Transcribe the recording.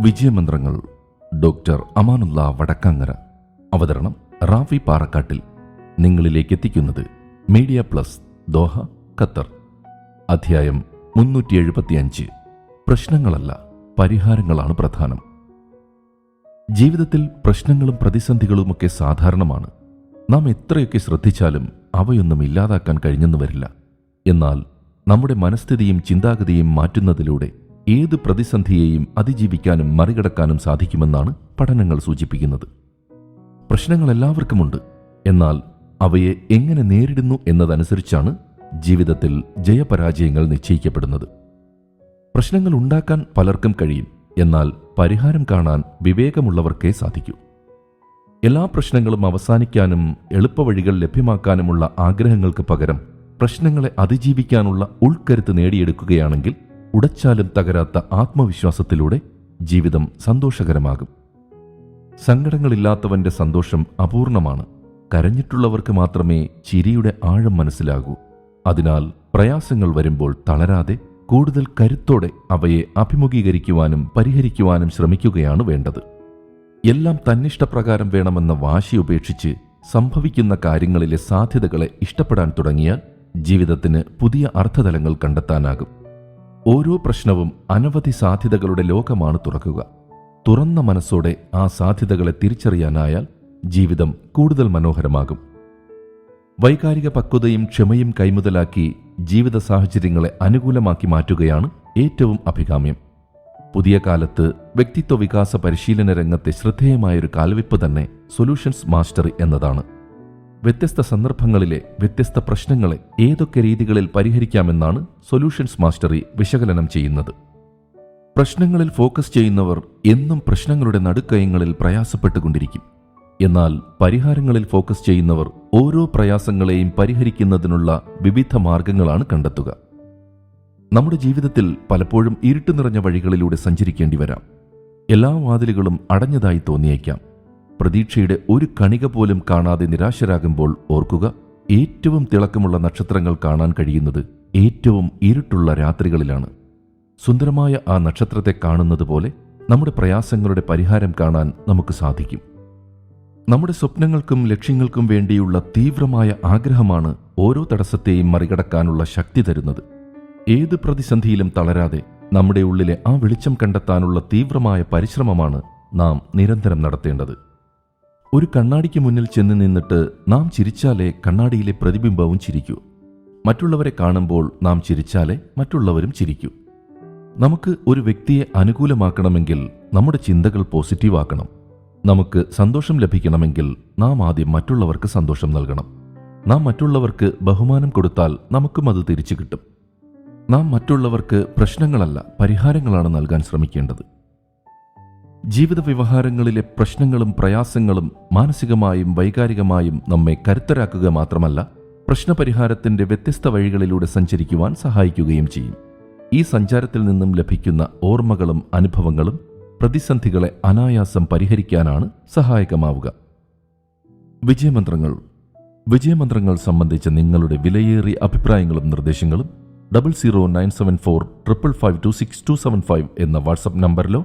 വിജയമന്ത്രങ്ങൾ doctor Amanullah Vadakkangara. അവതരണം റാഫി പാറക്കാട്ടിൽ നിങ്ങളിലേക്ക് എത്തിക്കുന്നത് മീഡിയ പ്ലസ് ദോഹ ഖത്തർ. അധ്യായം മുന്നൂറ്റി എഴുപത്തിയഞ്ച് പ്രശ്നങ്ങളല്ല പരിഹാരങ്ങളാണ് പ്രധാനം. ജീവിതത്തിൽ പ്രശ്നങ്ങളും പ്രതിസന്ധികളുമൊക്കെ സാധാരണമാണ്. നാം എത്രയൊക്കെ ശ്രദ്ധിച്ചാലും അവയൊന്നും ഇല്ലാതാക്കാൻ കഴിഞ്ഞെന്ന് വരില്ല. എന്നാൽ നമ്മുടെ മനസ്ഥിതിയും ചിന്താഗതിയും മാറ്റുന്നതിലൂടെ ഏത് പ്രതിസന്ധിയെയും അതിജീവിക്കാനും മറികടക്കാനും സാധിക്കുമെന്നാണ് പഠനങ്ങൾ സൂചിപ്പിക്കുന്നത്. പ്രശ്നങ്ങൾ എല്ലാവർക്കുമുണ്ട് എന്നാൽ അവയെ എങ്ങനെ നേരിടുന്നു എന്നതനുസരിച്ചാണ് ജീവിതത്തിൽ ജയപരാജയങ്ങൾ നിശ്ചയിക്കപ്പെടുന്നത്. പ്രശ്നങ്ങൾ ഉണ്ടാക്കാൻ പലർക്കും കഴിയും. എന്നാൽ പരിഹാരം കാണാൻ വിവേകമുള്ളവർക്കേ സാധിക്കൂ. എല്ലാ പ്രശ്നങ്ങളും അവസാനിക്കാനും എളുപ്പവഴികൾ ലഭ്യമാക്കാനുമുള്ള ആഗ്രഹങ്ങൾക്ക് പകരം പ്രശ്നങ്ങളെ അതിജീവിക്കാനുള്ള ഉൾക്കരുത്ത് നേടിയെടുക്കുകയാണെങ്കിൽ ഉടച്ചാലും തകരാത്ത ആത്മവിശ്വാസത്തിലൂടെ ജീവിതം സന്തോഷകരമാകും. സങ്കടങ്ങളില്ലാത്തവന്റെ സന്തോഷം അപൂർണമാണ്. കരഞ്ഞിട്ടുള്ളവർക്ക് മാത്രമേ ചിരിയുടെ ആഴം മനസ്സിലാകൂ. അതിനാൽ പ്രയാസങ്ങൾ വരുമ്പോൾ തളരാതെ കൂടുതൽ കരുത്തോടെ അവയെ അഭിമുഖീകരിക്കുവാനും പരിഹരിക്കുവാനും ശ്രമിക്കുകയാണ് വേണ്ടത്. എല്ലാം തന്നിഷ്ടപ്രകാരം വേണമെന്ന വാശി ഉപേക്ഷിച്ച് സംഭവിക്കുന്ന കാര്യങ്ങളിലെ സാധ്യതകളെ ഇഷ്ടപ്പെടാൻ തുടങ്ങിയാൽ ജീവിതത്തിന് പുതിയ അർത്ഥതലങ്ങൾ കണ്ടെത്താനാകും. ഓരോ പ്രശ്നവും അനവധി സാധ്യതകളുടെ ലോകമാണ് തുറക്കുക. തുറന്ന മനസ്സോടെ ആ സാധ്യതകളെ തിരിച്ചറിയാനായാൽ ജീവിതം കൂടുതൽ മനോഹരമാകും. വൈകാരിക പക്വതയും ക്ഷമയും കൈമുതലാക്കി ജീവിത സാഹചര്യങ്ങളെ അനുകൂലമാക്കി മാറ്റുകയാണ് ഏറ്റവും അഭികാമ്യം. പുതിയ കാലത്ത് വ്യക്തിത്വ വികാസ പരിശീലന രംഗത്തെ ശ്രദ്ധേയമായൊരു കാൽവെപ്പ് തന്നെ സൊല്യൂഷൻസ് മാസ്റ്ററി എന്നതാണ്. വ്യത്യസ്ത സന്ദർഭങ്ങളിലെ വ്യത്യസ്ത പ്രശ്നങ്ങളെ ഏതൊക്കെ രീതികളിൽ പരിഹരിക്കാമെന്നാണ് സൊല്യൂഷൻസ് മാസ്റ്ററി വിശകലനം ചെയ്യുന്നത്. പ്രശ്നങ്ങളിൽ ഫോക്കസ് ചെയ്യുന്നവർ എന്നും പ്രശ്നങ്ങളുടെ നടുക്കയങ്ങളിൽ പ്രയാസപ്പെട്ടുകൊണ്ടിരിക്കും. എന്നാൽ പരിഹാരങ്ങളിൽ ഫോക്കസ് ചെയ്യുന്നവർ ഓരോ പ്രയാസങ്ങളെയും പരിഹരിക്കുന്നതിനുള്ള വിവിധ മാർഗങ്ങളാണ് കണ്ടെത്തുക. നമ്മുടെ ജീവിതത്തിൽ പലപ്പോഴും ഇരുട്ട് നിറഞ്ഞ വഴികളിലൂടെ സഞ്ചരിക്കേണ്ടി വരാം. എല്ലാ വാതിലുകളും അടഞ്ഞതായി തോന്നിയേക്കാം. പ്രതീക്ഷയുടെ ഒരു കണിക പോലും കാണാതെ നിരാശരാകുമ്പോൾ ഓർക്കുക ഏറ്റവും തിളക്കമുള്ള നക്ഷത്രങ്ങൾ കാണാൻ കഴിയുന്നത് ഏറ്റവും ഇരുട്ടുള്ള രാത്രികളിലാണ്. സുന്ദരമായ ആ നക്ഷത്രത്തെ കാണുന്നത് പോലെ നമ്മുടെ പ്രയാസങ്ങളുടെ പരിഹാരം കാണാൻ നമുക്ക് സാധിക്കും. നമ്മുടെ സ്വപ്നങ്ങൾക്കും ലക്ഷ്യങ്ങൾക്കും വേണ്ടിയുള്ള തീവ്രമായ ആഗ്രഹമാണ് ഓരോ തടസ്സത്തെയും മറികടക്കാനുള്ള ശക്തി തരുന്നത്. ഏത് പ്രതിസന്ധിയിലും തളരാതെ നമ്മുടെ ഉള്ളിലെ ആ വെളിച്ചം കണ്ടെത്താനുള്ള തീവ്രമായ പരിശ്രമമാണ് നാം നിരന്തരം നടത്തേണ്ടത്. ഒരു കണ്ണാടിക്ക് മുന്നിൽ ചെന്ന് നിന്നിട്ട് നാം ചിരിച്ചാലേ കണ്ണാടിയിലെ പ്രതിബിംബവും ചിരിക്കൂ. മറ്റുള്ളവരെ കാണുമ്പോൾ നാം ചിരിച്ചാലേ മറ്റുള്ളവരും ചിരിക്കൂ. നമുക്ക് ഒരു വ്യക്തിയെ അനുകൂലമാക്കണമെങ്കിൽ നമ്മുടെ ചിന്തകൾ പോസിറ്റീവ് ആക്കണം നമുക്ക് സന്തോഷം ലഭിക്കണമെങ്കിൽ നാം ആദ്യം മറ്റുള്ളവർക്ക് സന്തോഷം നൽകണം. നാം മറ്റുള്ളവർക്ക് ബഹുമാനം കൊടുത്താൽ നമുക്കും അത് തിരിച്ചു കിട്ടും. നാം മറ്റുള്ളവർക്ക് പ്രശ്നങ്ങളല്ല പരിഹാരങ്ങളാണ് നൽകാൻ ശ്രമിക്കേണ്ടത്. ജീവിത വ്യവഹാരങ്ങളിലെ പ്രശ്നങ്ങളും പ്രയാസങ്ങളും മാനസികമായും വൈകാരികമായും നമ്മെ കരുത്തരാക്കുക മാത്രമല്ല പ്രശ്നപരിഹാരത്തിന്റെ വ്യത്യസ്ത വഴികളിലൂടെ സഞ്ചരിക്കുവാൻ സഹായിക്കുകയും ചെയ്യും. ഈ സഞ്ചാരത്തിൽ നിന്നും ലഭിക്കുന്ന ഓർമ്മകളും അനുഭവങ്ങളും പ്രതിസന്ധികളെ അനായാസം പരിഹരിക്കാനാണ് സഹായകമാവുക. വിജയമന്ത്രങ്ങൾ. വിജയമന്ത്രങ്ങൾ സംബന്ധിച്ച നിങ്ങളുടെ വിലയേറിയ അഭിപ്രായങ്ങളും നിർദ്ദേശങ്ങളും double zero nine seven four triple five two six two seven five എന്ന വാട്സപ്പ് നമ്പറിലോ